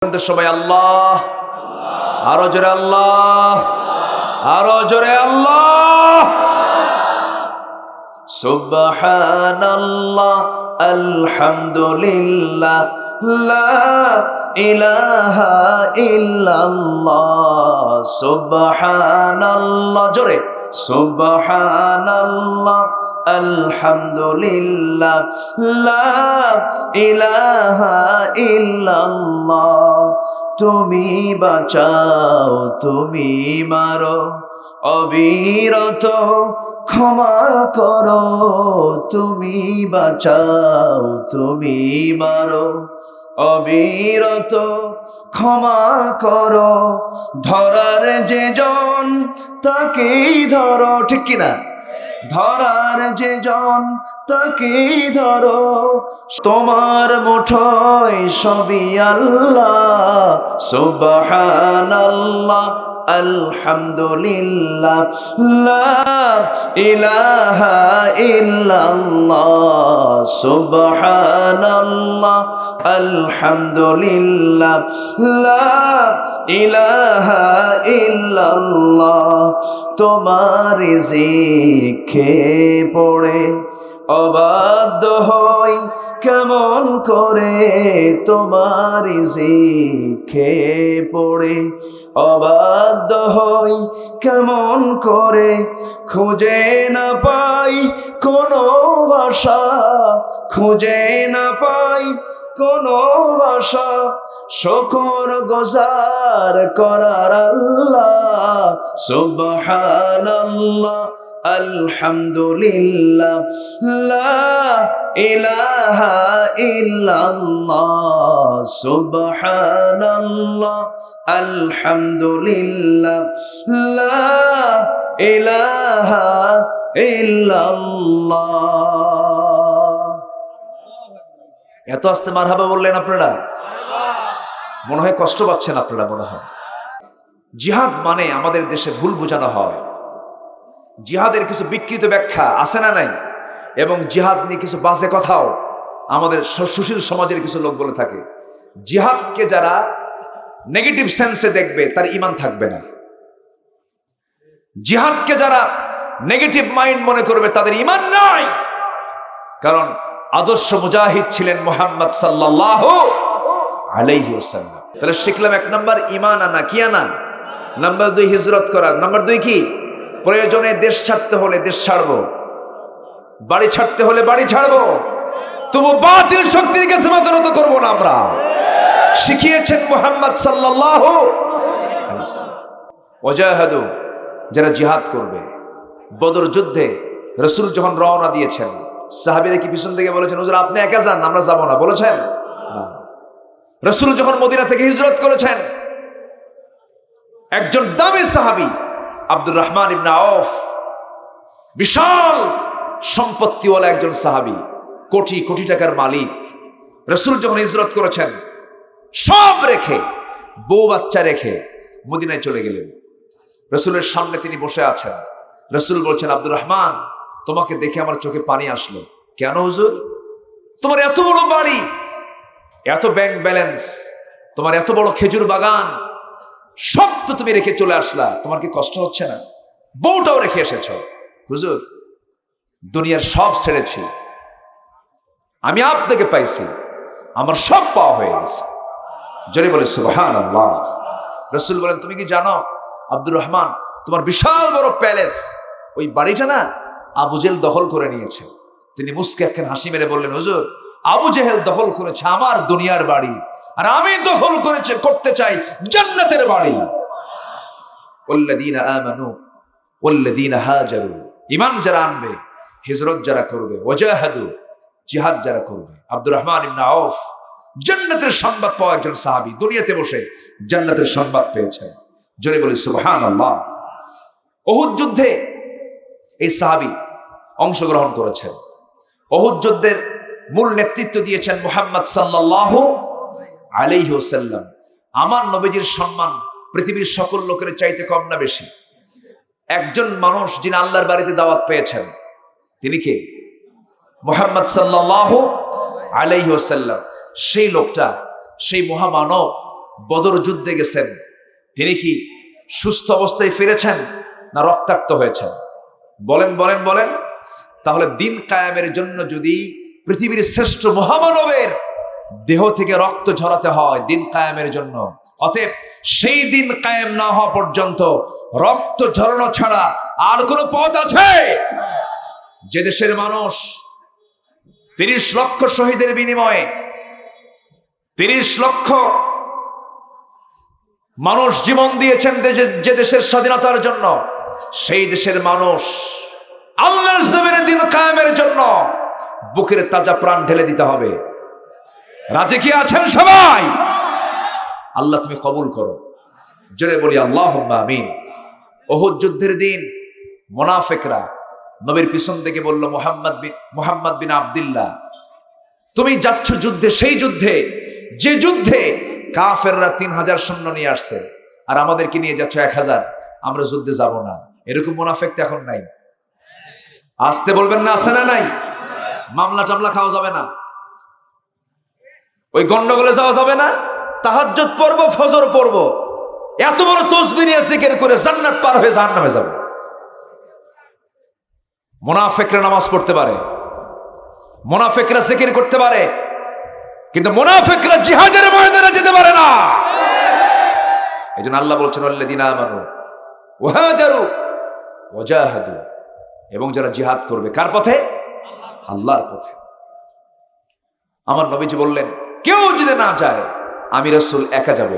সবাই আল্লাহ। আরও জোরে আল্লাহ। আরও জোরে আল্লাহ। সুবহানাল্লাহ আলহামদুলিল্লাহ। লা ইলাহা জোরে আলহামদুলিল্লাহ লা ইলাহা তুমি বাঁচাও তুমি মারো। অবিরত ক্ষমা করো, তুমি বাঁচাও, তুমি মারো। অবিরত ক্ষমা করো, ধরার যে জন তাকেই ধরো, ঠিক কিনা? ধরার যে জন তাকেই ধরো। তোমার মুঠোয় সবই আল্লাহ, সুবহানাল্লাহ। আলহামদুলিল্লাহ, লা ইলাহা ইল্লাল্লাহ, সুবহানাল্লাহ, আলহামদুলিল্লাহ, লা ইলাহা ইল্লাল্লাহ তোমার জিখে পড়ে, অবাধ্য হই কেমন করে তোমার জিখে পড়ে। অবাধ্য হই কেমন করে খুঁজে না পাই কোনো ভাষা, খুঁজে না পাই কোনো ভাষা। শকর গজার করার আল্লাহ, সুবহানাল্লাহ। আলহামদুলিল্লাহ, লা আলহামদুলিল্লাহ, লা এত আস্তে মারহাবা বললেন আপনারা? মনে হয় কষ্ট পাচ্ছেন আপনারা, মনে হয়। জিহাদ মানে আমাদের দেশে ভুল বোঝানো হয়। জিহাদের কিছু বিকৃত ব্যাখ্যা আছে না নাই? এবং জিহাদ নিয়ে কিছু বাজে কথাও আমাদের সুশীল সমাজের কিছু লোক বলে থাকে। জিহাদকে যারা নেগেটিভ সেন্সে দেখবে, তার ইমান থাকবে না। জিহাদকে যারা নেগেটিভ মাইন্ড মনে করবে, তাদের ইমান নাই। কারণ আদর্শ মুজাহিদ ছিলেন মোহাম্মদ সাল্লাহ তাহলে শিখলাম এক নম্বর, ইমান আনা, কি আনা? নাম্বার দুই, হিজরত করা। নাম্বার দুই কি? প্রয়োজনে দেশ ছাড়তে হলে দেশ ছাড়বো। বাড়ি ছাড়তে হলে বাড়ি ছাড়বো। তবু বাতিল শক্তির কাছে মাথা নত করব না আমরা। শিখিয়েছেন মোহাম্মদ সাল্লাহ ওজাহাদু যারা জিহাদ করবে। বদর যুদ্ধে রসুল যখন রওনা দিয়েছেন, সাহাবিরা কি পিছন থেকে বলেছেন, হুজুর, আপনি একা যান, আমরা যাব না। বলেছেন? রসুল যখন মদিনা থেকে হিজরত করেছেন, একজন দামি সাহাবি আব্দুর রহমান ইবনা আউফ বিশাল সম্পত্তিওয়ালা একজন সাহাবি, কোটি কোটি টাকার মালিক। রসুল যখন ইজরত করেছেন, সব রেখে, বউ বাচ্চা রেখে মদিনায় চলে গেলেন। রসুলের সামনে তিনি বসে আছেন। রসুল বলছেন, আব্দুর রহমান, তোমাকে দেখে আমার চোখে পানি আসলো। কেন হুজুর? তোমার এত বড় বাড়ি, এত ব্যাংক ব্যালেন্স তোমার এত বড় খেজুর বাগান সব তো তুমি রেখে চলে আসলা, তোমার কি কষ্ট হচ্ছে না? বউটাও রেখে এসেছ। হুজুর, দুনিয়ার সব ছেড়েছি। আমি আপনাকে পাইছি, আমার সব পাওয়া হয়ে গেছে। জোরে বলে সুবহান আল্লাহ রসুল বলেন, তুমি কি জানো, আব্দুর রহমান তোমার বিশাল বড় প্যালেস, ওই বাড়িটা না আবুজেল দখল করে নিয়েছে। তিনি মুসকে একখান হাসি মেরে বললেন, হুজুর আবু জেহেল দখল করেছে আমার দুনিয়ার বাড়ি। আর আমি দখল করেছে, করতে চাই জান্নাতের বাড়ি। আমানু হাজারু। ইমান যারা আনবে, হিজরত যারা করবে ওজাহাদু জিহাদ যারা করবে। আব্দুর রহমান ইবনা আউফ জান্নাতের সংবাদ পাওয়া একজন সাহাবী, দুনিয়াতে বসে জান্নাতের সংবাদ পেয়েছেন জোরে বলি সুবহান আল্লাহ অহুদ যুদ্ধে এই সাহাবী অংশগ্রহণ করেছেন। অহুদ যুদ্ধের মূল নেতৃত্ব দিয়েছেন মোহাম্মদ সাল্লাহ আলাইহি ওসাল্লাম আমার নবীজির সম্মান পৃথিবীর সকল লোকের চাইতে কম না বেশি। একজন মানুষ যিনি আল্লাহর বাড়িতে দাওয়াত পেয়েছেন, তিনি কে? মোহাম্মদ সাল্লাহ আলাইহি ওসাল্লাম সেই লোকটা, সেই মহামানব বদর যুদ্ধে গেছেন। তিনি কি সুস্থ অবস্থায় ফিরেছেন না রক্তাক্ত হয়েছেন? বলেন বলেন বলেন। তাহলে দিন কায়ামের জন্য যদি পৃথিবীর শ্রেষ্ঠ মহামানবের দেহ থেকে রক্ত ঝরাতে হয় দিন কায়েমের জন্য। অতএব সেই দিন কায়েম না হওয়া পর্যন্ত রক্ত ঝরানো ছাড়া আর কোনো পথ আছে? যে দেশের মানুষ তিরিশ লক্ষ শহীদের বিনিময়ে তিরিশ লক্ষ মানুষ জীবন দিয়েছেন যে দেশের স্বাধীনতার জন্য, সেই দেশের মানুষ জমিনের দিন কায়েমের জন্য বুকের তাজা প্রাণ ঢেলে দিতে হবে। রাজে কি আছেন সবাই? আল্লাহ তুমি কবুল করো। জোরে বলি আল্লাহ আমিন। ওহুদ যুদ্ধের দিন মোনাফেকরা নবীর পিছন থেকে বলল, মোহাম্মদ বিন মোহাম্মদ বিন আবদুল্লাহ, তুমি যাচ্ছ যুদ্ধে, সেই যুদ্ধে, যে যুদ্ধে কাফেররা তিন হাজার সৈন্য নিয়ে আসছে আর আমাদেরকে নিয়ে যাচ্ছ এক হাজার, আমরা যুদ্ধে যাব না। এরকম মোনাফেক তো এখন নাই। আসতে বলবেন না আছে না নাই? মামলা টামলা খাওয়া যাবে না। ওই গন্ডগোলে যাওয়া যাবে না। তাহাজ্জুদ পড়ব, ফজর পড়ব। এত বড় তসবি নিয়ে করে জান্নাত পার হয়ে জাহান্নামে যাবে। মোনাফেকরা নামাজ পড়তে পারে। মোনাফেকরা জিকির করতে পারে। কিন্তু মোনাফেকরা জিহাদের ময়দানে যেতে পারে না। এই জন্য আল্লাহ বলছেন আল্লাদিনা আমানু ওয়াহাজারু ওয়াজাহাদু। এবং যারা জিহাদ করবে, কার পথে? আল্লাহর পথে। আমার নবীজি বললেন, কেউ যদি না যায়, আমি রসুল একা যাব।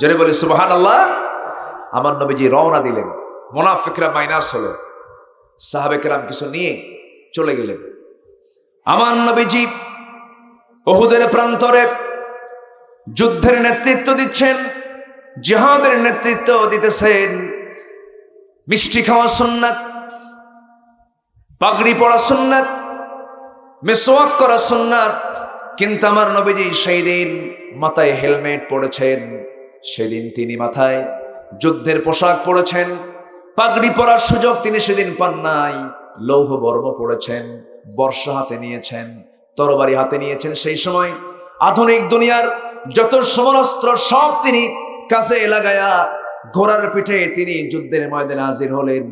জোরে বলি সুবহান আল্লাহ আমার নবীজি রওনা দিলেন। মোনাফিকরা মাইনাস হলো। সাহাবেকেরাম কিছু নিয়ে চলে গেলেন। আমার নবীজি বহুদের প্রান্তরে যুদ্ধের নেতৃত্ব দিচ্ছেন, জিহাদের নেতৃত্ব দিতেছেন। মিষ্টি খাওয়া সুন্নাত পাগড়ি পড়া সুন্নাত, মেসোয়াক করা সুন্নাত, কিন্তু আমার নবীজি সেই দিন মাথায় হেলমেট পড়েছেন সেদিন তিনি মাথায় যুদ্ধের পোশাক পরেছেন, পাগড়ি পরার সুযোগ তিনি সেদিন পান নাই। লৌহ বর্ম পড়েছেন বর্ষা হাতে নিয়েছেন, তরবারি হাতে নিয়েছেন। সেই সময় আধুনিক দুনিয়ার যত সমরাস্ত্র সব তিনি কাছে লাগায়া ঘোড়ার পিঠে তিনি যুদ্ধের ময়দানে হাজির হলেন।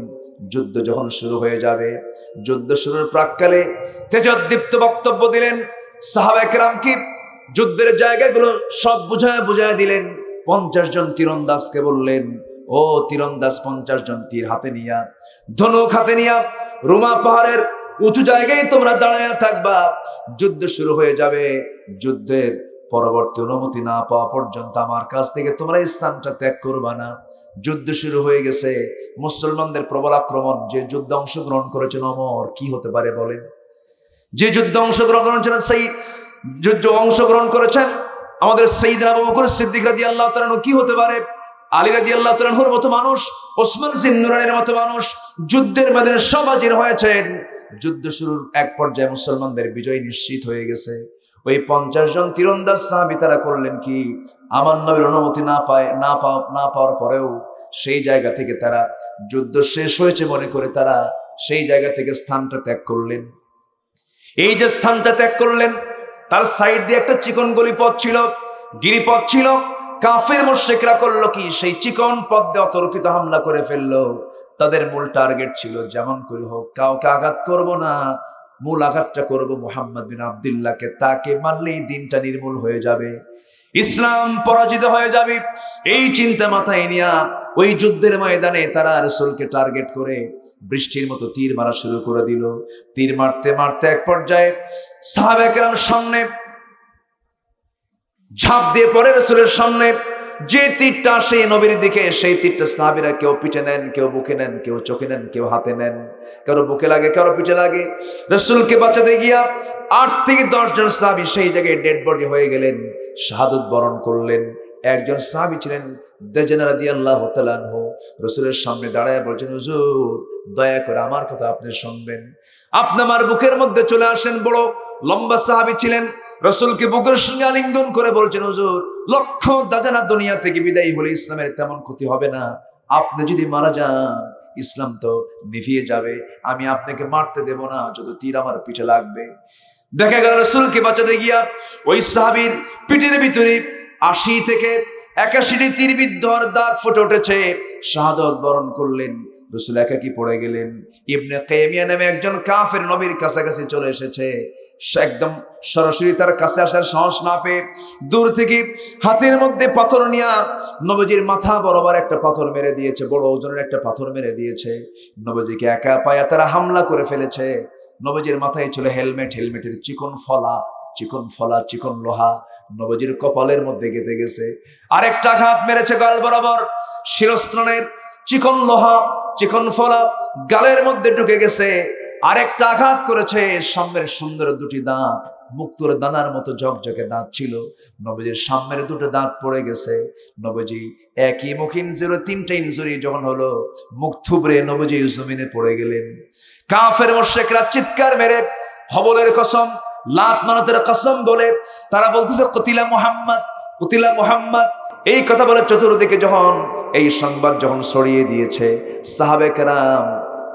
যুদ্ধ যখন শুরু হয়ে যাবে, যুদ্ধ শুরুর প্রাককালে তেজোদ্দীপ্ত বক্তব্য দিলেন সাহাবাহাম কি? যুদ্ধের জায়গাগুলো সব বুঝায় বুঝায় দিলেন। পঞ্চাশ জন তীরন্দাজকে বললেন, ও তীরন্দাজ, পঞ্চাশ জন তীর হাতে নিয়া, ধনুক হাতে নিয়া, রুমা পাহাড়ের উঁচু জায়গায় তোমরা দাঁড়ায় থাকবা। যুদ্ধ শুরু হয়ে যাবে, যুদ্ধের পরবর্তী অনুমতি না পাওয়া পর্যন্ত আমার কাছ থেকে তোমরা স্থানটা ত্যাগ করবা না। যুদ্ধ শুরু হয়ে গেছে। মুসলমানদের প্রবল আক্রমণ, যে যুদ্ধে অংশগ্রহণ করেছেন অমর, কি হতে পারে বলেন? যে যুদ্ধে অংশগ্রহণ করেছেন সেই যুদ্ধ অংশগ্রহণ করেছেন আমাদের সেইদিন আবু সিদ্দিক রাদি আল্লাহ তালানু কি হতে পারে? আলী রাদি আল্লাহ তালাহুর মতো মানুষ, ওসমান সিন্নুরানের মতো মানুষ যুদ্ধের ময়দানে সব হাজির হয়েছেন। যুদ্ধ শুরুর এক পর্যায়ে মুসলমানদের বিজয় নিশ্চিত হয়ে গেছে। ওই পঞ্চাশ জন তীরন্দাজ সাহাবি তারা করলেন কি? আমার নবীর অনুমতি না পায়, না পাওয়া না পাওয়ার পরেও সেই জায়গা থেকে তারা যুদ্ধ শেষ হয়েছে মনে করে তারা সেই জায়গা থেকে স্থানটা ত্যাগ করলেন। এই যে স্থানটা ত্যাগ করলেন, তার সাইড দিয়ে একটা চিকন গলি পথ ছিল, গিরিপথ ছিল। কাফের মোশেকরা করল কি? সেই চিকন পথ দিয়ে অতর্কিত হামলা করে ফেলল। তাদের মূল টার্গেট ছিল, যেমন করে হোক, কাউকে আঘাত করব না মূল আঘাতটা করব মোহাম্মদ বিন আবদুল্লাহকে। তাকে মারলেই দিনটা নির্মূল হয়ে যাবে। ইসলাম পরাজিত হয়ে যাবে। এই চিন্তা মাথায় নিয়া ওই যুদ্ধের ময়দানে তারা রসুলকে টার্গেট করে বৃষ্টির মতো তীর মারা শুরু করে দিল। তীর মারতে মারতে এক পর্যায়ে সাহাবেকেরাম সামনে ঝাঁপ দিয়ে পরে রসুলের সামনে। যে তীরটা আসে নবীর দিকে, সেই তীরটা সাহাবিরা কেউ পিঠে নেন, কেউ বুকে নেন, কেউ চোখে নেন, কেউ হাতে নেন। কারও বুকে লাগে, কারও পিঠে লাগে। রসুলকে বাঁচাতে গিয়া আট থেকে দশজন সাহাবি সেই জায়গায় ডেড বডি হয়ে গেলেন, শাহাদুত বরণ করলেন। একজন সাহাবি ছিলেন দেজেনারা দিয়ে আল্লাহ তালানহু রসুলের সামনে দাঁড়ায় বলছেন, হুজুর, দয়া করে আমার কথা আপনি শুনবেন। আপনি আমার বুকের মধ্যে চলে আসেন বড় লম্বা সাহাবি ছিলেন, রসুলকে বুকের সঙ্গে আলিঙ্গন করে বলছেন, হুজুর, লক্ষ দাজানা দুনিয়া থেকে বিদায়ী হলে ইসলামের তেমন ক্ষতি হবে না। আপনি যদি মারা যান, ইসলাম তো নিভিয়ে যাবে। আমি আপনাকে মারতে দেব না, যত তীর আমার পিঠে লাগবে। দেখা গেল রসুলকে বাঁচাতে গিয়া ওই সাহাবির পিঠের ভিতরে আশি থেকে একাশিটি তীরবিদ্ধ হওয়ার দাগ ফুটে উঠেছে। শাহাদত বরণ করলেন, রসুল একাকি পড়ে গেলেন। ইবনে কেমিয়া নামে একজন কাফের নবীর কাছাকাছি চলে এসেছে। একদম সরাসরি তার কাছে আসার সাহস না পেয়ে দূর থেকে হাতের মধ্যে পাথর নিয়া নবজির মাথা বরাবর একটা পাথর মেরে দিয়েছে, বড় ওজনের একটা পাথর মেরে দিয়েছে। নবজিকে একা পায়া তারা হামলা করে ফেলেছে। নবজির মাথায় ছিল হেলমেট, হেলমেটের চিকন ফলা চিকন ফলা, চিকন লোহা। নবজির কপালের মধ্যে গেঁথে গেছে। আরেকটা ঘাত মেরেছে গাল বরাবর। শিরস্ত্রণের চিকন লোহা, চিকন ফলা গালের মধ্যে ঢুকে গেছে। আরেকটা আঘাত করেছে। সামনের সুন্দর দুটি দাঁত। মুক্তোর দানার মতো ঝকঝকে দাঁত ছিল। নবজির সামনের দুটো দাঁত পড়ে গেছে। নবজি একই মুখ ইঞ্জুরি তিনটা ইঞ্জুরি যখন হলো মুখ থুবড়ে নবজি জমিনে পড়ে গেলেন। কাফের মোশেকরা চিৎকার মেরে হবলের কসম, লাত মানতের কসম বলে, তারা বলতেছে, কতিলা মোহাম্মদ কতিলা মোহাম্মদ। এই কথা বলে চতুর্দিকে যখন এই সংবাদ যখন ছড়িয়ে দিয়েছে, সাহাবে কেরাম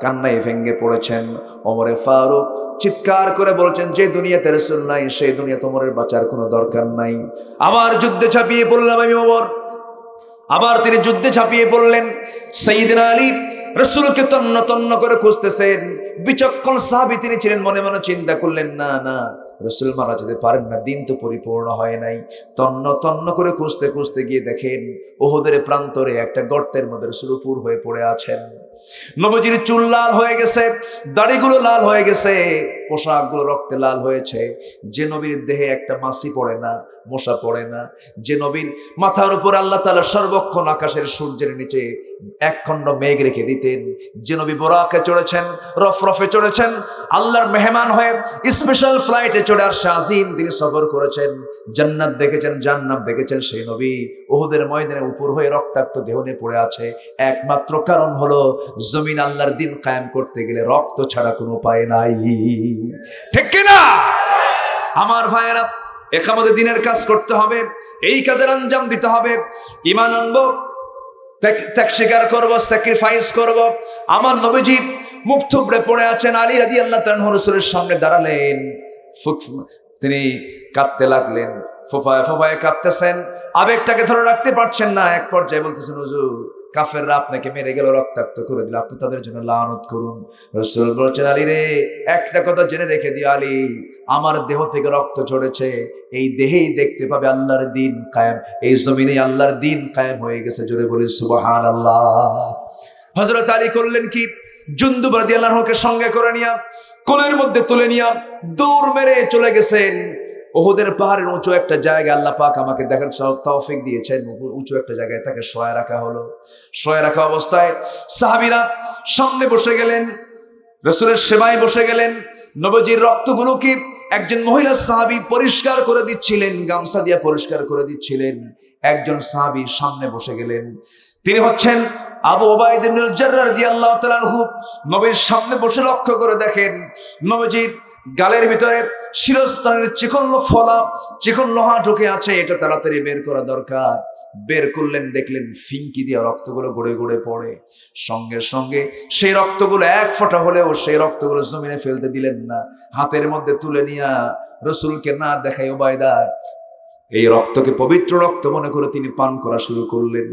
কান্নায় ভেঙ্গে পড়েছেন অমরে ফারুক। চিৎকার করে বলছেন, যে দুনিয়াতে রসুল নাই, সেই দুনিয়া তোমার বাঁচার কোনো দরকার নাই। আবার যুদ্ধে ছাপিয়ে পড়লাম আমি অমর আবার তিনি যুদ্ধে ছাপিয়ে পড়লেন। সঈদিন আলী রসুলকে তন্ন তন্ন করে খুঁজতেছেন। বিচক্ষণ সাহাবি তিনি ছিলেন, মনে মনে চিন্তা করলেন, না না রসুল মারা যেতে পারেন না, দিন তো পরিপূর্ণ হয় নাই। তন্ন তন্ন করে খুঁজতে খুঁজতে গিয়ে দেখেন, ওহদের প্রান্তরে একটা গর্তের মধ্যে রসুলপুর হয়ে পড়ে আছেন। নবজির চুল লাল হয়ে গেছে, দাড়িগুলো লাল হয়ে গেছে। পোশাকগুলো রক্তে লাল হয়েছে, যে নবীর দেহে একটা মাসি পড়ে না, মশা পড়ে না, যে নবীর মাথার উপর আল্লাহ তালা সর্বক্ষণ আকাশের সূর্যের নিচে এক খণ্ড মেঘ রেখে দিতেন, যে নবী বোরাকে চড়েছেন রফ রফে চড়েছেন, আল্লাহর মেহমান হয়ে স্পেশাল ফ্লাইটে চড়ে আর শাহিম তিনি সফর করেছেন, জান্নাত দেখেছেন জান্নাত দেখেছেন সেই নবী ওহুদের ময়দানে উপর হয়ে রক্তাক্ত দেহ নিয়ে পড়ে আছে, একমাত্র কারণ হলো জমিন আল্লাহর দিন কায়েম করতে গেলে রক্ত ছাড়া কোনো উপায় নাই। ঠিক কিনা? আমার ভাইয়েরা একামতে দিনের কাজ করতে হবে, এই কাজের আঞ্জাম দিতে হবে। ইমান আনব, ত্যাগ- স্বীকার করব স্যাক্রিফাইস করব। আমার নবীজি মুখ থুবড়ে পড়ে আছেন, আলী রাদি আল্লাহ রসুলের সামনে দাঁড়ালেন। তিনি কাঁদতে লাগলেন, ফোফায় ফোফায় কাঁদতেছেন। আবেগটাকে ধরে রাখতে পারছেন না, এক পর্যায়ে বলতেছেন, হুজুর কাফেররা আপনাকে মেরে গেল, রক্তাক্ত করে দিল। আপনি তাদের জন্য লানত করুন। রসুল বলছেন, আলী রে, একটা কথা জেনে রেখে দিও আলী। আমার দেহ থেকে রক্ত ঝরেছে। এই দেহেই দেখতে পাবে আল্লাহর দিন কায়েম। এই জমিনে আল্লাহর দিন কায়েম হয়ে গেছে। জোরে বলি সুবহান আল্লাহ হজরত আলী করলেন কি? জুন্দুব রাদি আল্লাহকে সঙ্গে করে নিয়া, কোলের মধ্যে তুলে নিয়া, দৌড় মেরে চলে গেছেন। ওহুদের পাহাড়ের উঁচু একটা জায়গা আল্লাহ পাক আমাকে দেখার তৌফিক দিয়েছেন। উঁচু একটা জায়গায় তাকে শোয়া রাখা হলো। শোয়া রাখা অবস্থায় সাহাবিরা সামনে বসে গেলেন, রসুলের সেবায় বসে গেলেন। নবজির রক্তগুলো কি একজন মহিলা সাহাবি পরিষ্কার করে দিচ্ছিলেন, গামছা দিয়ে পরিষ্কার করে দিচ্ছিলেন। একজন সাহাবি সামনে বসে গেলেন। তিনি হচ্ছেন আবু ওবায়দ ইবনুল জাররার রাদিয়াল্লাহু তাআলা আনহু। নবীর সামনে বসে লক্ষ্য করে দেখেন, নবজির গালের ভিতরে শিরস্থানের চিকন ফলা, চিকন লোহা ঢুকে আছে, এটা তাড়াতাড়ি বের করা দরকার। বের করলেন, দেখলেন ফিঙ্কি দিয়ে রক্তগুলো গড়ে গড়ে পড়ে। সঙ্গে সঙ্গে সেই রক্তগুলো এক ফোঁটা হলেও সেই রক্তগুলো জমিনে ফেলতে দিলেন না। হাতের মধ্যে তুলে নিয়া রসুলকে না দেখাই ওবায়দা, এই রক্তকে পবিত্র রক্ত মনে করে তিনি পান করা শুরু করলেন।